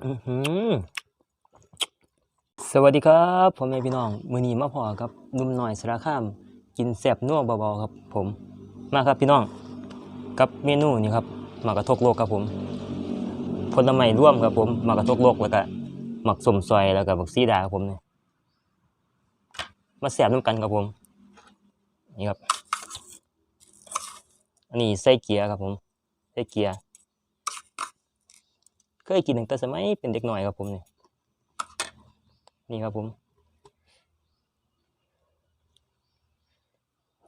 สวัสดีครับผมแม่พี่น้อง มือนี้มาพอกับนุ่มหน้อยสารคาม กินแซ่บนัวเบาๆครับผมมาครับพี่น้องกับเมนูนี่ครับหมากกระทกโลกครับผมผลไม้ร่วมครับผมหมากกระทกโลกแล้วก็หมักสมซอยแล้วก็หมักซีดาครับผมเนี่ยมาแซ่บน้ำกันครับผม นี่ครับ อันนี้ไส้เกียร์ครับผมไส้เกียร์ เคยกินตั้งแต่สมัยเป็นเด็กหน่อยครับผมนี่นี่ครับผม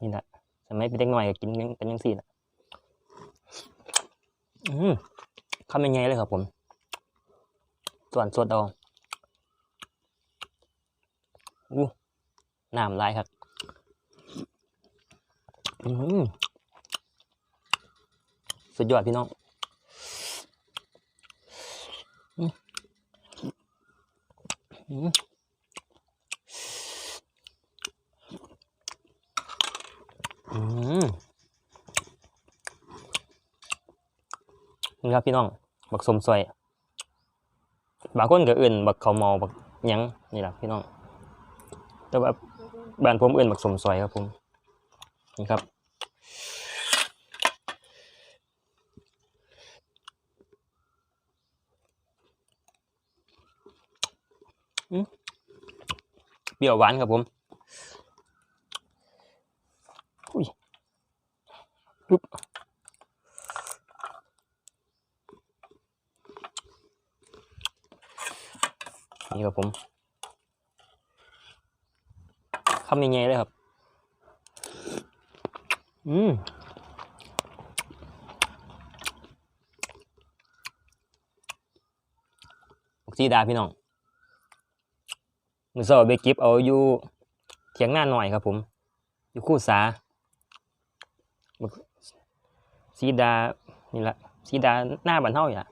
นี่แหละสมัยเป็นเด็กหน่อยก็กินกันยังสี่นะอืมคำยังไงเลยครับผมส่วนสดเอาอู้น้ำลายครับอืมสุดยอดพี่น้อง อืมอืม นี่ครับพี่น้อง บักสมซอย บางคนก็เอื่นบักเขาเมาบักยังนี่แหละพี่น้อง แต่ว่าบ้านผมเอื่นบักสมซอยครับผม นี่ครับ เปรี้ยวหวานครับผมอุ้ยปึ๊บนี่ครับผมคำยังไงเลยครับ อืมซีดาพี่น้อง มือเสาร์เกิฟเอาอยู่เถียงหน้าหน่อยครับผม อยู่คู่สาสีดา นี่ละสีดาหน้าบันเท่าอย่า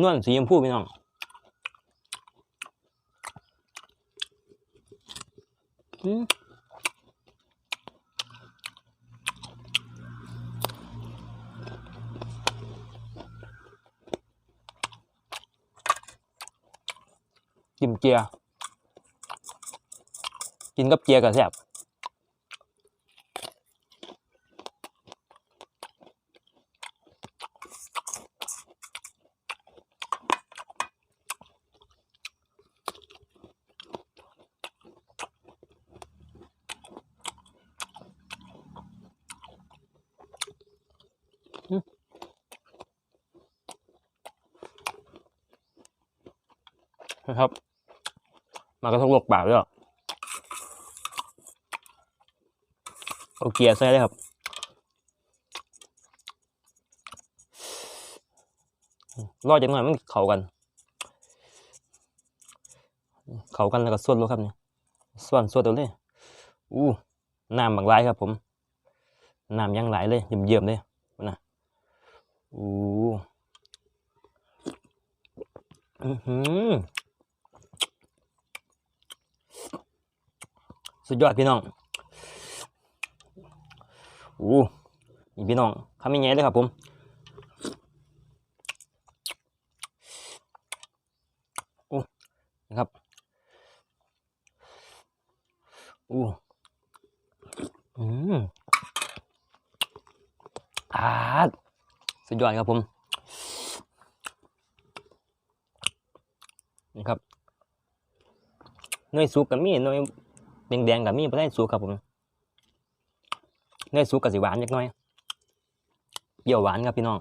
นวลสีชมพูพี่น้องอืม กินเกีย กินกับเกียร์ก็แซ่บนะครับ มากระทบโลกปากด้วยเอาเกียร์ใส่เลยครับรอดจังหน่อยมันเข้ากัน เข้ากันแล้วก็ส่วนรถครับเนี่ยส่วนส่วนตัวเลยอู้น้ำบางหลครับ ผมน้ำยังไหลเลยเยี่ยมๆเลยนะอู้อือหือ สุดยอดพี่น้องอู้นี่พี่น้องทำยังไงเลยครับผมอู้นะครับอู้อืมอาสุดยอดครับผมนี่ครับเนยสุกกับมีเนย แดงๆกับมีบ่ได้สุกครับผมเนยสุกกับสิหวานจักหน่อยเปรี้ยวหวานครับพี่น้อง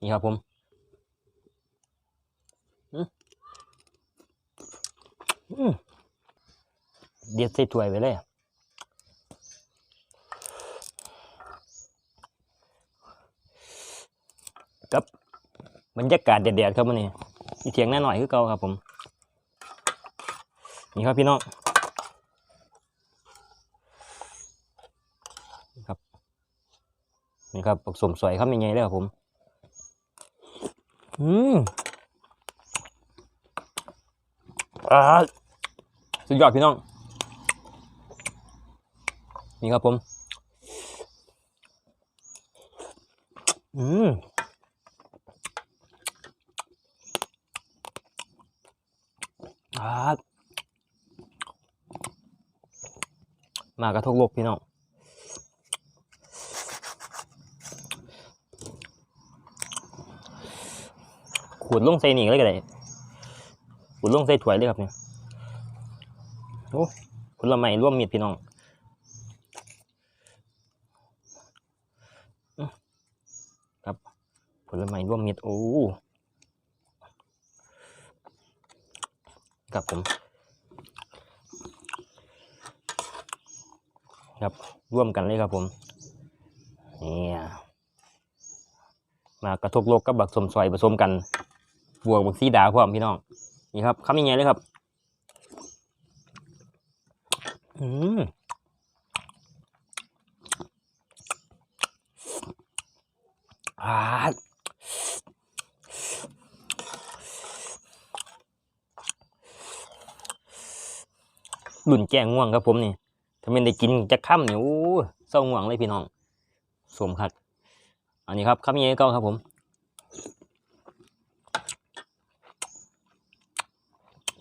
นี่ครับผมอืมอืมเด็ดใส่ถ้วยไปเลยกับบรรยากาศแดดๆครับมันนี่ อีเถียงหน้าหน่อยคือเก่าครับผม นี่ครับพี่น้องครับนี่ครับผสมสวยครับยังไงเลยครับผมอืมอ่าสุดยอดพี่น้อง นี่ครับผม อืม อ่าหมากระทกโลกพี่น้องขูดลงใส่นี่เลยก็ได้ขูดลงใส่ถ้วยเลยครับเนี่ยโอ้ผลไม้ร่วมมีดพี่น้องครับผลไม้ร่วมมีดโอ้ ครับผม ครับร่วมกันเลยครับผมเนี่ยมากระทกโลกกับบักสมซอยผสมกันบวกบักซีดาพร้อมพี่น้องนี่ครับคำยังไงเลยครับอืมอ่า หลุ่นแจ้งง่วงครับผมนี่ถ้าเป็นได้กินจะค่ำเนี่ยโอ้เศร้าง่วงเลยพี่น้องสมคัดอันนี้ครับคำยังไงก็ครับผม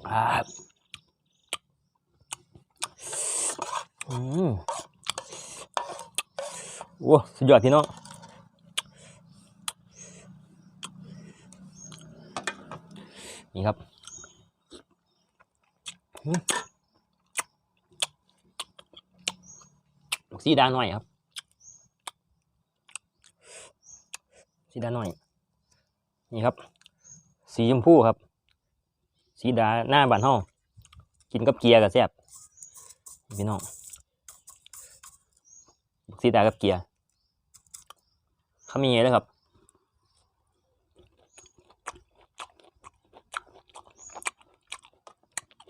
อ่าอืมโอ้สุดยอดพี่น้องนี่ครับ สีดาหน่อยครับสีดาหน่อย นี่ครับ สีชมพูครับ สีดาหน้าบ้านห้องกินกับเกียร์กับแซบพี่น้องสีดากับเกียร์เขามีไงเลยครับ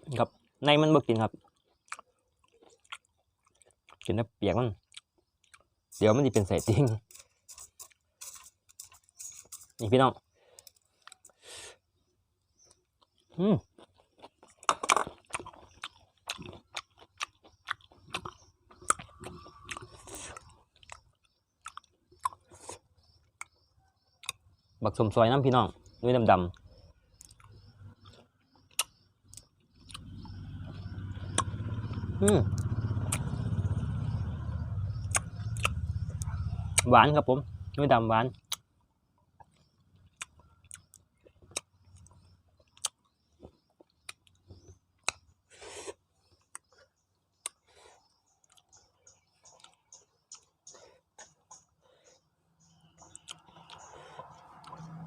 นี่ครับในมันบ่กินครับ กินแล้วเปียกมัน เดี๋ยวมันจะเป็นใส่ติ้งนี่พี่น้องอืมบักสมซอยน้ำพี่น้องด้วยดำดำอืม หวานครับผมด้วยดำหวาน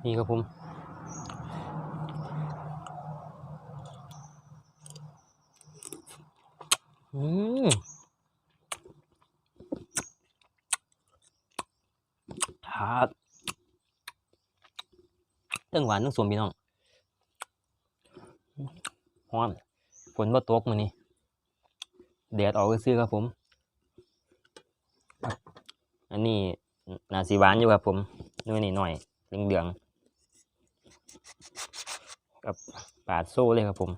นี่ครับผมอืมครับ เรื่องหวานเรื่องสวมพี่น้องฮ้อนฝนบ่ตกมื้อนี้แดดออกซื้อครับผม อันนี้นาสีหวานอยู่ครับผมน้อยนิดหน่อยเหลืองๆกับปาดโซ่เลยครับผม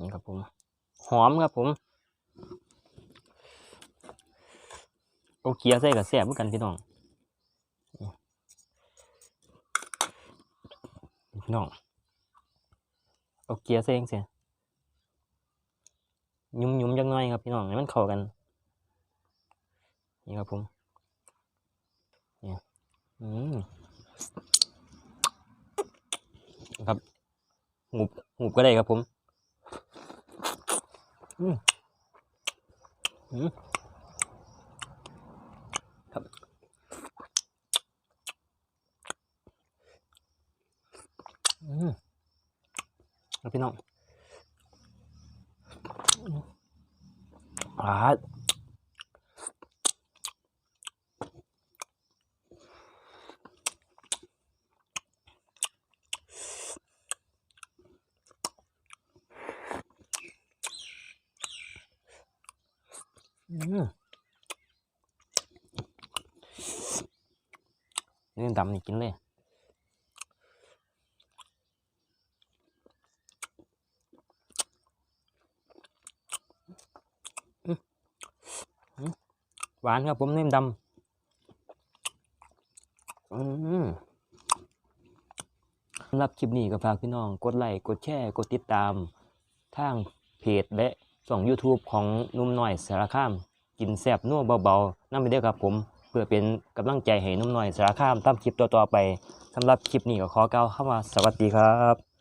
นี่ครับผม หอมครับผมโอเคใส่กับแซ่บเหมือนกันพี่น้อง พี่น้องเอาเกียร์ใส่เองเสียยุ่มยุ่มจังน่อยครับพี่น้องให้มันเข้ากัน นี่ครับผมเนี่ยอืมครับหูบหูบก็ได้ครับผม อืมอืมครับ อืมแล้วพี่น้องอืมอ่าอืมนี่ดำนี่กินเลย หวานครับผมเน้มดำอืมสำหรับคลิปนี้ก็ฝากพี่น้อง กดไลค์กดแชร์กดติดตามทางเพจและช่อง YouTube ของนุ่มน้อยสารคาม กินแซบนัวเบาๆนั่นไปเด้อครับผมเพื่อเป็นกำลังใจให้นุ่มน้อยสารคามทำคลิปต่อๆไปสำหรับคลิปนี้ก็ขอกล่าวคำว่าสวัสดีครับ